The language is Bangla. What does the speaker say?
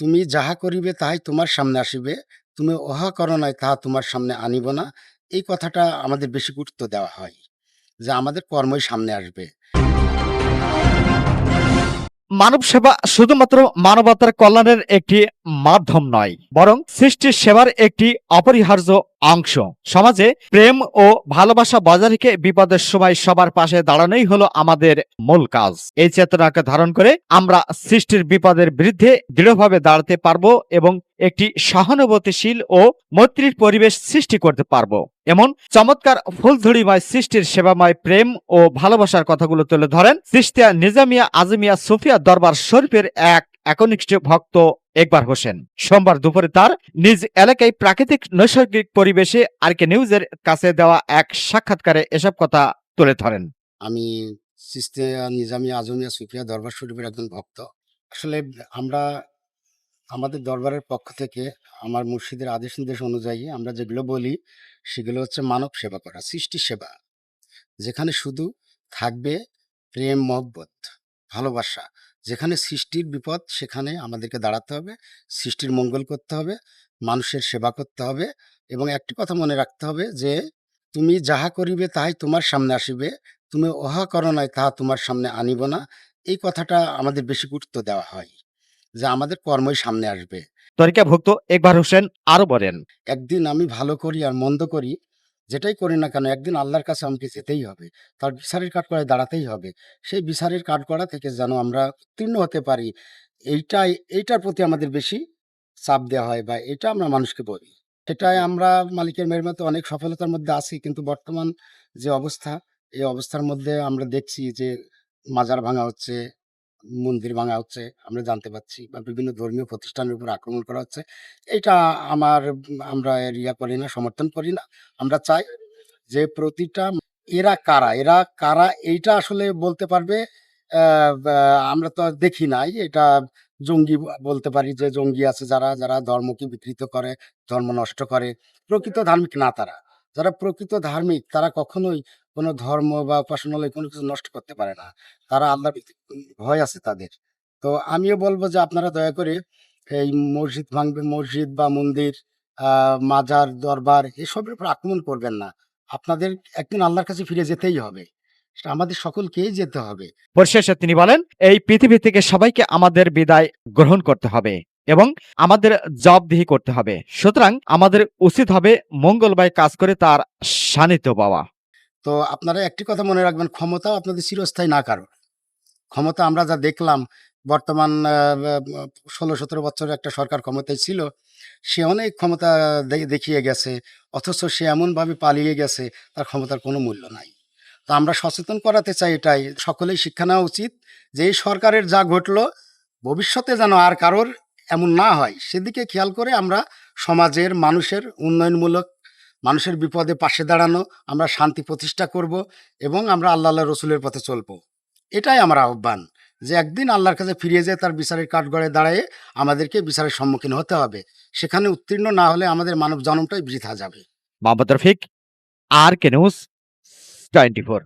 তুমি যাহা করিবে তাহাই তোমার সামনে আসিবে, তুমি ওহা করো নাই তাহা তোমার সামনে আনিব না। এই কথাটা আমাদের বেশি গুরুত্ব দেওয়া হয়, যে আমাদের কর্মই সামনে আসবে। মানব সেবা শুধুমাত্র মানবতার কল্যাণের একটি মাধ্যম নয়, বরং সৃষ্টির সেবার একটি অপরিহার্য অংশ। সমাজে প্রেম ও ভালোবাসা বজায় রেখে বিপদের সময় সবার পাশে দাঁড়ানোই হলো আমাদের মূল কাজ। এই চেতনাকে ধারণ করে আমরা সৃষ্টির বিপদের বিরুদ্ধে দৃঢ়ভাবে দাঁড়াতে পারব এবং একটি সহানুভূতিশীল ও মৈত্রীর পরিবেশ সৃষ্টি করতে পারব। এমন চমৎকার ফুলঝুড়িময় সৃষ্টির সেবাময় প্রেম ও ভালোবাসার কথাগুলো তুলে ধরেন সৃষ্টিয়া নিজামিয়া আজমিয়া সুফিয়া দরবার শরীফের এক একনিষ্ঠ ভক্ত একবার হোসেন। সোমবার দুপুরে তার নিজ এলাকায় প্রাকৃতিক নৈসর্গিক পরিবেশে আরকে নিউজের কাছে দেওয়া এক সাক্ষাৎকারে এসব কথা তুলে ধরেন। আমি নিজামিয়া আজমিয়া সুফিয়া দরবার শরীফের একজন ভক্ত। আসলে আমরা আমাদের দরবারের পক্ষ থেকে আমার মুর্শিদের আদেশ নির্দেশ অনুযায়ী আমরা যেগুলো বলি, সেগুলো হচ্ছে মানব সেবা করা, সৃষ্টি সেবা। যেখানে শুধু থাকবে প্রেম, মহব্বত, ভালোবাসা যেখানে সৃষ্টির বিপদ সেখানে আমাদেরকে দাঁড়াতে হবে সৃষ্টির মঙ্গল করতে হবে মানুষের সেবা করতে হবে এবং একটি কথা মনে রাখতে হবে যে তুমি যাহা করিবে তাহাই তোমার সামনে আসিবে তুমি উহা করো নয় তাহা তোমার সামনে আনিব না। এই কথাটা আমাদের বেশি গুরুত্ব দেওয়া হয় যে আমাদের কর্মই সামনে আসবে। তরিকাভুক্ত একবার হোসেন আরও বলেন। একদিন আমি ভালো করি আর মন্দ করি যেটাই করি না কেন একদিন আল্লাহর কাছে আমাকে যেতেই হবে। তার বিচারের কাঠগড়ায় দাঁড়াতেই হবে। সেই বিচারের কাঠগড়া থেকে যেন আমরা উত্তীর্ণ হতে পারি এইটাই এইটার প্রতি আমাদের বেশি চাপ দেওয়া হয় বা এটা আমরা মানুষকে বলি। সেটাই আমরা মালিকের মেহরমাতে অনেক সফলতার মধ্যে আছি কিন্তু বর্তমান যে অবস্থা এই অবস্থার মধ্যে আমরা দেখছি যে মাজার ভাঙা হচ্ছে মন্দির ভাঙা হচ্ছে, আমরা জানতে পাচ্ছি বা বিভিন্ন ধর্মীয় প্রতিষ্ঠানের উপর আক্রমণ করা হচ্ছে। এটা আমার, আমরা ইয়া করি না, সমর্থন করি না। আমরা চাই যে প্রতিটা এরা কারা? এরা কারা? এইটা আসলে বলতে পারবে আমরা তো দেখি নাই। এটা জঙ্গি বলতে পারি যে জঙ্গি আছে যারা যারা ধর্মকে বিকৃত করে, ধর্ম নষ্ট করে, প্রকৃত ধার্মিক না তারা। যারা প্রকৃত ধার্মিক, তারা কখনোই কোনো ধর্ম বা উপাসনালয় কোনো কিছু নষ্ট করতে পারে না। তারা আল্লাহ ভয় আছে তাদের। তো আমিও বলব যে আপনারা দয়া করে এই মসজিদ ভাঙবে, মসজিদ বা মন্দির মাজার, দরবার এসবের উপর আক্রমণ করবেন না। আপনাদের একদিন আল্লাহর কাছে ফিরে যেতেই হবে। আমাদের সকলকেই যেতে হবে। পরিশেষে তিনি বলেন, এই পৃথিবী থেকে সবাইকে আমাদের বিদায় গ্রহণ করতে হবে। এবং আমাদের জবাবদিহি করতে হবে। সুতরাং আমাদের উচিত হবে মঙ্গলবাই কাজ করে তার সান্নিধ্য পাওয়া। তো আপনারা একটি কথা মনে রাখবেন, ক্ষমতাও আপনাদের চিরস্থায়ী, না কারও ক্ষমতা আমরা যা দেখলাম, বর্তমান ষোলো, সতেরো বছরের একটা সরকার ক্ষমতায় ছিল, সে অনেক ক্ষমতা দেখিয়ে গেছে, অথচ সে এমনভাবে পালিয়ে গেছে, তার ক্ষমতার কোনো মূল্য নাই। তো আমরা সচেতন করাতে চাই এটাই, সকলেই শিক্ষা নেওয়া উচিত যে এই সরকারের যা ঘটলো, ভবিষ্যতে যেন আর কারোর এমন না হয়। সেদিকে খেয়াল করে আমরা সমাজের, মানুষের উন্নয়নমূলক, মানুষের বিপদে পাশে দাঁড়ানো, আমরা শান্তি প্রতিষ্ঠা করব এবং আমরা আল্লাহ আল্লাহ রসুলের পথে চলবো। এটাই আমার আহ্বান যে একদিন আল্লাহর কাছে ফিরিয়ে যেয়ে তার বিচারের কাঠগড়ে দাঁড়িয়ে আমাদেরকে বিচারের সম্মুখীন হতে হবে। সেখানে উত্তীর্ণ না হলে আমাদের মানব জন্মটাই বৃথা যাবে। Mohammad Rafiq R K news twenty four.